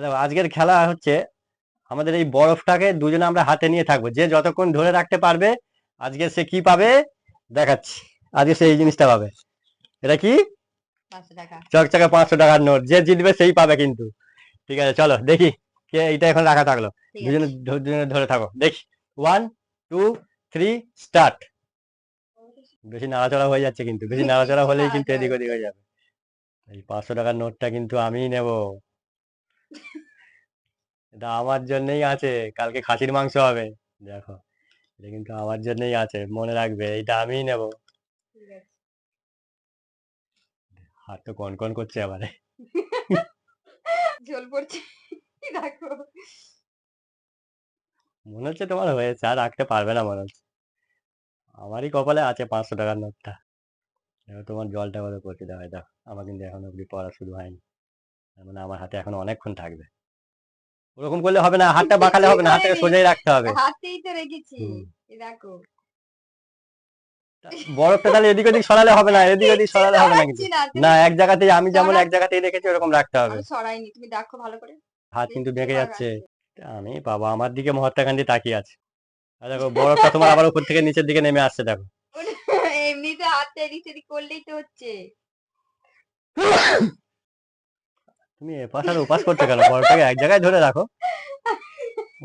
আচ্ছা আজকের খেলা হচ্ছে আমাদের এই বরফটাকে দুজনে আমরা হাতে নিয়ে থাকব। যে যতক্ষণ ধরে রাখতে পারবে আজকে সে কি পাবে? দেখাচ্ছি। আজকে সে এই জিনিসটা পাবে। এটা কি? চকচকে পাঁচশো টাকার নোট। যে জিতবে সেই পাবে কিন্তু। ঠিক আছে চলো দেখি কে এইটা এখন রাখা থাকল। দুজনে দুজনে ধরে থাকো। দেখি। ওয়ান টু থ্রি স্টার্ট বেশি নাড়াচড়া হয়ে যাচ্ছে কিন্তু। বেশি নাড়াচড়া হলেই কিন্তু এদিক ওদিক হয়ে যাবে। এই পাঁচশো টাকার নোটটা কিন্তু আমিই নেব। এটা আমার জন্যই আছে কালকে খাসির মাংস হবে। দেখো এটা কিন্তু আমার জন্যই আছে মনে রাখবে এটা আমিই নেব। হাত তো কন কন করছে এবারে জল পড়ছে দেখো। মনে হচ্ছে তোমার হয়েছে আর রাখতে পারবে না মনে হচ্ছে। আমারই কপালে আছে পাঁচশো টাকার নোটটা। দেখো তোমার জলটা কত পড়ছে দেখো দেখো আমার কিন্তু এখন অব্দি পড়া শুরু হয়নি। তার মানে আমার হাতে এখন অনেকক্ষণ থাকবে। ওরকম করলে হবে না হাতটা বাঁকালে হবে না হাতটাকে সোজাই রাখতে হবে। হাতেই তো রেখেছি দেখো। বরফটা তাহলে এদিক ওদিক সরালে হবে না এদিক ওদিক সরালে হবে না কিন্তু। না, এক জায়গাতেই আমি যেমন এক জায়গাতেই রেখেছি ওরকম রাখতে হবে। সরাইনি তুমি দেখো ভালো করে। হাত কিন্তু বেঁকে যাচ্ছে। আমি বাবা আমার দিকে মহাত্মা গান্ধী তাকিয়ে আছে। আর দেখো বরফটা তোমার আবার উপর থেকে নিচের দিকে নেমে আসছে দেখো। এমনিতে হাতটা এদিক সেদিক করলেই তো হচ্ছে। তুমি এপাশ আর ওপাশ করছ কেন? বরফটাকে এক জায়গায় ধরে রাখো।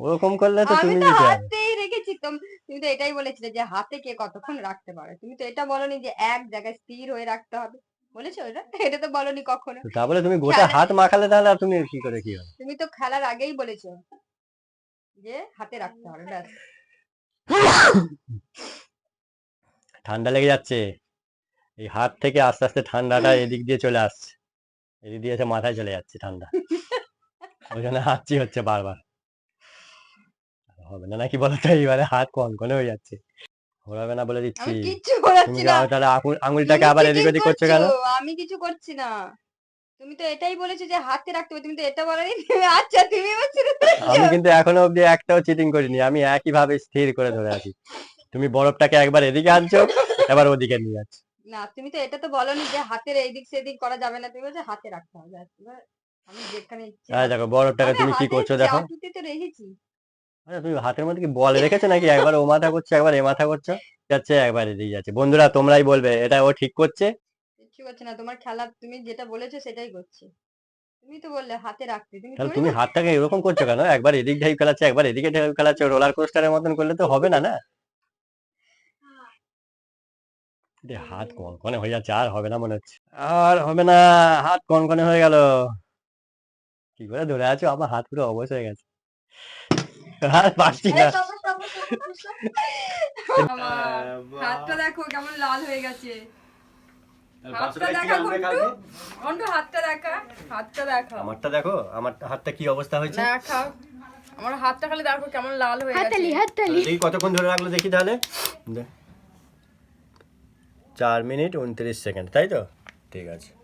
ওরকম করলে তো তুমি তো হাতেই রেখেছি তুমি তো এটাই বলেছিলে যে হাতে কে কতক্ষণ রাখতে পারে? তুমি তো এটা বলনি যে এক জায়গায় স্থির হয়ে রাখতে হবে। বলেছ এটা? এটা তো বলনি কখনো। তো তা বলে তুমি গোটা হাত মাখালে তাহলে আর তুমি কি করে কি হবে? তুমি তো খেলার আগেই বলেছ যে হাতে রাখতে হবে ব্যাস। ঠান্ডা লেগে যাচ্ছে। এই হাত থেকে আস্তে আস্তে ঠান্ডাটা এদিক দিয়ে চলে আসছে। এদিক দিয়ে এসে মাথায় চলে যাচ্ছে ঠান্ডা। ওই জন্য হাঁচি হচ্ছে বারবার। হবে না নাকি বলো তো এইবারে হাত কনকনে হয়ে যাচ্ছে। ঘোরাবে না বলে দিচ্ছি। তুমি যাও তাহলে আঙুলটাকে আবার এদিক ওদিক করছ? কেন? আমি কিছু করছি না। তুমি তো এটাই বলেছ যে হাতে রাখতে হবে। তুমি তো এটা বলনি আচ্ছা তুমি। আমি কিন্তু এখনও অব্দি একটাও চিটিং করিনি। আমি একই ভাবে স্থির করে ধরে আছি। তুমি বরফটাকে একবার এদিকে আনছো এবার ওদিকে নিয়ে যাচ্ছ। না তুমি তো এটা তো বলনি যে হাতের এইদিক সেদিক করা যাবে না তুমি বলছো হাতে রাখতে হবে। আমি যেখানে ইচ্ছে দেখো বরফটাকে আমি তুমি কি করছ দেখো। তো রেখেছি। আরে তুমি হাতের মধ্যে কি বল রেখেছো নাকি? একবার ও মাথা করছ একবার এ মাথা করছ যাচ্ছে একবার এদিকে যাচ্ছে। বন্ধুরা তোমরাই বলবে এটা ও ঠিক করছে? কিচ্ছু করছে না তোমার খেলা তুমি যেটা বলেছ সেটাই করছে। তুমি তো বললে হাতে রাখতে তুমি তাহলে তুমি হাতটাকে এরকম করছ কেন? একবার এদিক ঢেউ খেলাচ্ছে একবার এদিকে ঢেউ খেলাচ্ছে রোলার কোস্টারের মতন করলে তো হবে না না এ হাত কনকনে হয়ে যাচ্ছে আর হবে না মনে হচ্ছে। আর হবে না হাত কনকনে হয়ে গেল। কি করে ধরে আছো? আমার হাত পুরো অবশ হয়ে গেছে। আর পারছি না। হাতটা দেখো কেমন লাল হয়ে গেছে। হাতটা দেখা ঘন্টু ঘন্টু হাতটা দেখা হাতটা দেখা। আমারটা দেখো আমার হাতটা কি অবস্থা হয়েছে? আমার হাতটা খালি দেখো কেমন লাল হয়ে গেছে। হাততালি। হাততালি দেখি কতক্ষণ ধরে রাখল দেখি তাহলে। চার মিনিট উনত্রিশ সেকেন্ড তাই তো? ঠিক আছে।